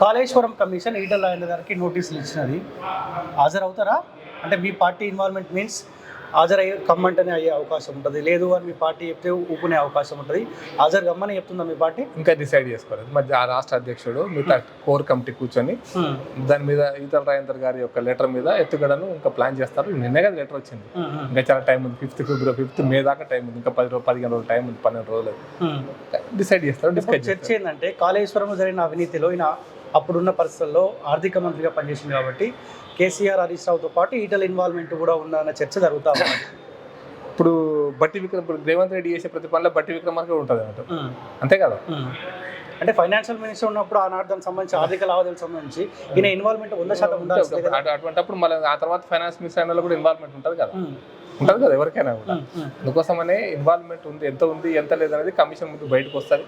Kaleshwaram commission Etela Rajender గారికి నోటీసులు ఇచ్చినది. హాజరవుతారా? అంటే మీ పార్టీ ఇన్వాల్వ్మెంట్ మీన్స్ హాజరయ్యే కమ్మంటనే అయ్యే అవకాశం ఉంటుంది. లేదు అని మీ పార్టీ చెప్తే ఊపునే అవకాశం ఉంటుంది. హాజరు కమ్మని చెప్తుందా మీ పార్టీ? ఇంకా డిసైడ్ చేసుకోలేదు. మరి ఆ రాష్ట్ర అధ్యక్షుడు మిగతా కోర్ కమిటీ కూర్చొని దాని మీద ఈతల రాజేందర్ గారి యొక్క లెటర్ మీద ఎత్తుగడను ఇంకా ప్లాన్ చేస్తారు. నిన్నే కదా లెటర్ వచ్చింది. ఇంకా చాలా టైం ఉంది. ఫిఫ్త్ ఫిబ్రవరి ఫిఫ్త్ మే దాకా టైం ఉంది. ఇంకా పది రోజులు పదిహేను రోజులు టైం ఉంది. పన్నెండు రోజులు. డిసైడ్ చేస్తారు. డిస్కస్ చర్చ ఏంటంటే కాళేశ్వరంలో జరిగిన అవినీతిలో ఈయన అప్పుడున్న పరిస్థితుల్లో ఆర్థిక మంత్రిగా పనిచేసింది కాబట్టి కేసీఆర్ హరీష్ రావుతో పాటు ఈటల ఇన్వాల్వ్మెంట్ కూడా ఉందన్న చర్చ జరుగుతా ఉంది. ఇప్పుడు బట్టి విక్రమ్ ఇప్పుడు రేవంత్ రెడ్డి చేసే ప్రతి పనిలో బట్టి విక్రమార్కే ఉంటుంది అన్నట్టు అంతే కదా. అంటే ఫైనాన్షియల్ మినిస్టర్ ఉన్నప్పుడు ఆనాడు దానికి సంబంధించి ఆర్థిక లావాదేవీలకు సంబంధించి ఈయన ఇన్వాల్వ్మెంట్ వంద శాతం ఉండాల్సిందే కదా. అటు- అటువంటిప్పుడు మళ్ళీ ఆ తర్వాత ఫైనాన్స్ మినిస్టర్ కూడా ఇన్వాల్వ్మెంట్ ఉంటుంది కదా. ఉంటుంది కదా ఎవరికైనా కూడా. అందుకోసమనే ఇన్వాల్వ్మెంట్ ఉంది ఎంత ఉంది ఎంత లేదనేది కమిషన్ ముందు బయటకు వస్తుంది.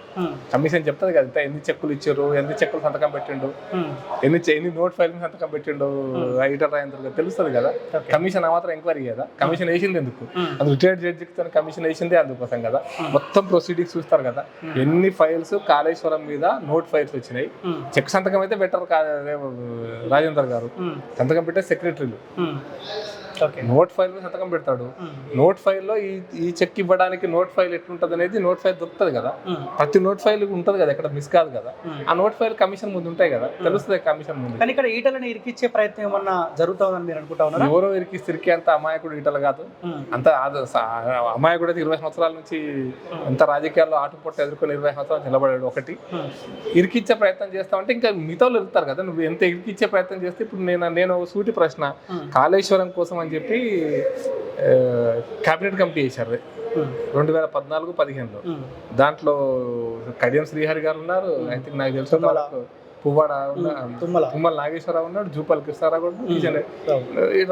కమిషన్ చెప్తుంది కదా ఎన్ని చెక్కులు ఇచ్చారు ఎన్ని చెక్కులు సంతకం పెట్టిండు. ఎన్ని ఎన్ని నోట్ ఫైల్ సంతకం పెట్టిండు ఈటర్ రాయంత్ర తెలుస్తుంది కదా. కమిషన్ ఆ మాత్రం ఎంక్వైరీ కదా కమిషన్ వేసింది ఎందుకు. అది రిటైర్డ్ జడ్జికి కమిషన్ వేసిందే అందుకోసం కదా. మొత్తం ప్రొసీడింగ్స్ చూస్తారు కదా. ఎన్ని ఫైల్స్ కాళేశ్వరం మీద నోట్ ఫైల్స్ వచ్చినాయి. చెక్ సంతకం అయితే బెటర్ రాజేందర్ గారు. సంతకం పెట్టే సెక్రటరీలు నోట్ ఫైల్ మీద సంతకం పెడతాడు. ఉమ్, నోట్ ఫైల్లో ఈ ఈ చెక్ ఇవ్వడానికి నోట్ ఫైల్ ఎట్లుంటది అనేది నోట్ ఫైల్ దొరుకుతుంది కదా. ఉమ్, ప్రతి నోట్ ఫైల్ ఉంటుంది కదా ఎక్కడ మిస్ కాదు కదా. ఉమ్. ఆ నోట్ ఫైల్ కమిషన్ ముందు ఉంటాయి కదా తెలుస్తుంది కమిషన్ ముందు. కానీ ఇక్కడ ఈటలని ఇరికిచ్చే ప్రయత్నం ఏమన్నా జరుగుతుందని మీరు అనుకుంటా ఉన్నారా? ఎవరో ఇరికి సిరికి అంత అమాయకుడు ఈటలు కాదు. అంత అమాయకుడు అయితే ఇరవై సంవత్సరాల నుంచి ఎంత రాజకీయాల్లో ఆటుపోట్టు ఎదుర్కొని ఇరవై సంవత్సరాలు నిలబడాడు ఒకటి. ఇరికిచ్చే ప్రయత్నం చేస్తామంటే ఇంకా మిగతా వాళ్ళు ఇరుతారు కదా నువ్వు ఎంత ఇరికిచ్చే ప్రయత్నం చేస్తే ఇప్పుడు నేను నేను సూటి ప్రశ్న. కాళేశ్వరం కోసం అని చెప్పి కేబినెట్ కమిటీ చేశారు. ఉమ్, రెండు వేల పద్నాలుగు పదిహేనులో. ఉమ్, దాంట్లో కడియం శ్రీహరి గారు ఉన్నారు. ఐ థింక్ నాకు. వరకు పువ్వాడ తుమ్మల. తుమ్మల నాగేశ్వరరావు ఉన్నాడు జూపల్ కృష్ణారావు కూడా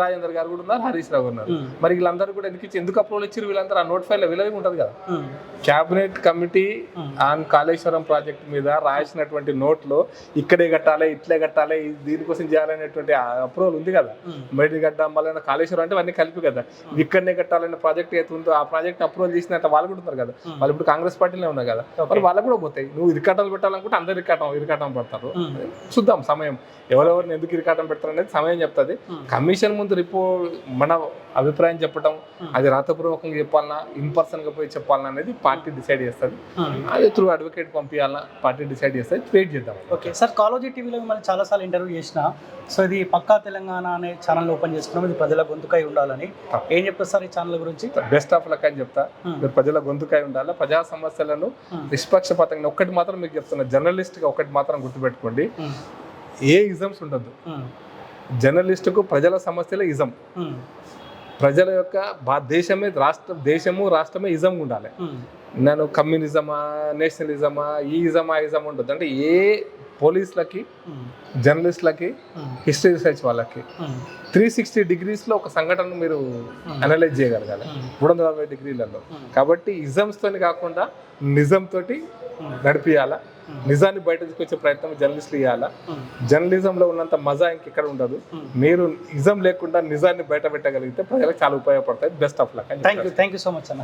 రాజేందర్ గారు కూడా ఉన్నారు హరీష్ రావు ఉన్నారు. మరి వీళ్ళందరూ కూడా ఎందుకు ఎందుకు అప్రూవల్ ఇచ్చారు వీళ్ళందరూ? ఆ నోట్ ఫైల్ విలువ ఉంటుంది కదా. Cabinet committee. On Kaleshwaram project మీద రాసినటువంటి నోట్లో ఇక్కడే కట్టాలి ఇట్లే కట్టాలి ఇది దీనికోసం చేయాలనేటువంటి అప్రూవల్ ఉంది కదా. ఉమ్, మేడి గడ్డ మళ్ళీ కాళేశ్వరం అంటే అన్ని కలిపి కదా. ఇది ఇక్కడనే కట్టాలనే ప్రాజెక్ట్ ఏది ఉందో ఆ ప్రాజెక్ట్ అప్రూవల్ చేసినట్టు వాళ్ళు కూడా ఉన్నారు కదా. వాళ్ళు ఇప్పుడు కాంగ్రెస్ పార్టీలో ఉన్నారు కదా. మరి వాళ్ళకు కూడా పోతాయి. నువ్వు ఇరికాటాలు పెట్టాలనుకుంటే అందరు ఇరికాటం ఇరికాటం పడతారు. చూద్దాం సమయం. ఎవరెవరిని ఎందుకు ఇరికాటం పెడతారు అనేది సమయం చెప్తుంది. Hmm. కమిషన్ ముందు రిపోర్ట్ మన అభిప్రాయం చెప్పడం Hmm. అది రాతపూర్వకంగా చెప్పాలన్నా ఇన్ పర్సన్గా పోయి చెప్పాలన్నా అనేది పార్టీ డిసైడ్ చేస్తుంది. అది త్రూ అడ్వకేట్ పంపించాలన్నా పార్టీ డిసైడ్ చేస్తుంది వెయిట్ చేద్దాం ఓకే సార్ కాలేజీ టీవీలో మిమ్మల్ని చాలాసార్లు ఇంటర్వ్యూ చేసిన సో ఇది పక్కా తెలంగాణ అనే ఛానల్ ఓపెన్ చేసుకున్నాం ఇది ప్రజల గొంతుకై ఉండాలని. ఏం చెప్తారు సార్ ఈ ఛానల్ గురించి? బెస్ట్ ఆఫ్ లక్ అని చెప్తా. Hmm. మీరు ప్రజల గొంతుకై ఉండాలి ప్రజా సమస్యలను Hmm. నిష్పక్షపాతంగా ఒక్కటి మాత్రం మీకు చెప్తున్నా జర్నలిస్ట్గా ఒకటి మాత్రం గుర్తుపెట్టుకోండి. ఉమ్, ఏ ఇజమ్స్ ఉండదు ఉమ్, జర్నలిస్టుకు ప్రజల సమస్యలే ఇజం. ప్రజల యొక్క దేశమే రాష్ట్ర దేశము రాష్ట్రమే ఇజం ఉండాలి. నేను కమ్యూనిజమా నేషనలిజమా ఈ ఇజమా ఇజం ఉండదు అంటే ఏ పోలీసులకి జర్నలిస్టులకి హిస్టరీ రీసెర్చ్ వాళ్ళకి త్రీ సిక్స్టీ డిగ్రీస్లో ఒక సంఘటన మీరు అనలైజ్ చేయగలగాలి. మూడు వందల అరవై డిగ్రీలలో. కాబట్టి ఇజమ్స్ తోని కాకుండా నిజం తోటి ఉమ్, నడిపియాలా? నిజాన్ని బయట తీసుకొచ్చే ప్రయత్నం జర్నలిస్టులు చేయాలా? ఉమ్, జర్నలిజంలో ఉన్నంత మజా ఇంకెక్కడ ఉండదు. ఉమ్. మీరు ఇజం లేకుండా నిజాన్ని బయట పెట్టగలిగితే ప్రజలకు చాలా ఉపయోగపడతాయి. Best of luck thank you thank you so much అన్న.